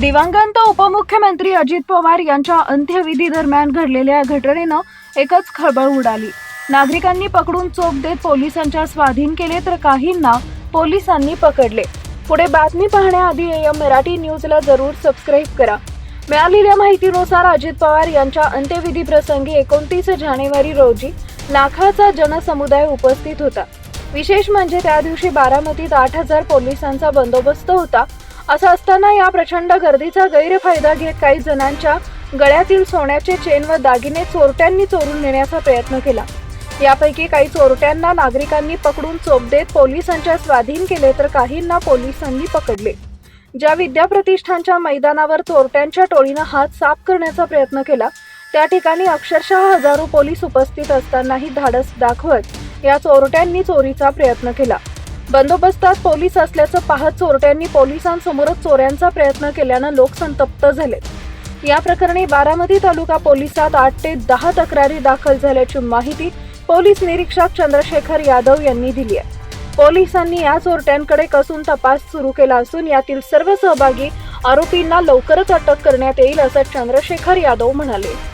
दिवंगत उपमुख्यमंत्री अजित पवार यांच्या अंत्यविधी दरम्यान घडलेल्या घटनेनं एकच खळबळ उडाली. नागरिकांनी पकडून चोप देत पोलिसांच्या स्वाधीन केले तर काहींना पोलिसांनी पकडले. पुढे बातमी पाहण्याआधी एम मराठी न्यूजला जरूर सबस्क्राईब करा. मिळालेल्या माहितीनुसार अजित पवार यांच्या अंत्यविधी प्रसंगी एकोणतीस जानेवारी रोजी लाखाचा जनसमुदाय उपस्थित होता. विशेष म्हणजे त्या दिवशी बारामतीत आठ हजार पोलिसांचा बंदोबस्त होता. असं असताना या प्रचंड गर्दीचा गैरफायदा घेत काही जणांच्या गळ्यातील सोन्याचे चेन व दागिने चोरट्यांनी चोरून नेण्याचा प्रयत्न केला. यापैकी काही चोरट्यांना नागरिकांनी पकडून चोप देत पोलिसांच्या स्वाधीन केले तर काहींना पोलिसांनी पकडले. ज्या विद्याप्रतिष्ठानच्या मैदानावर चोरट्यांच्या टोळीनं हात साफ करण्याचा प्रयत्न केला त्या ठिकाणी अक्षरशः हजारो पोलीस उपस्थित असतानाही धाडस दाखवत या चोरट्यांनी चोरीचा प्रयत्न केला. बंदोबस्तात पोलीस असल्याचं पाहत चोरट्यांनी पोलिसांसमोरच चोऱ्यांचा प्रयत्न केल्यानं लोक संतप्त झाले. या प्रकरणी बारामती तालुका पोलिसात आठ ते दहा तक्रारी दाखल झाल्याची माहिती पोलीस निरीक्षक चंद्रशेखर यादव यांनी दिली आहे. पोलिसांनी या चोरट्यांकडे कसून तपास सुरू केला असून यातील सर्व सहभागी आरोपींना लवकरच अटक करण्यात येईल असं चंद्रशेखर यादव म्हणाले.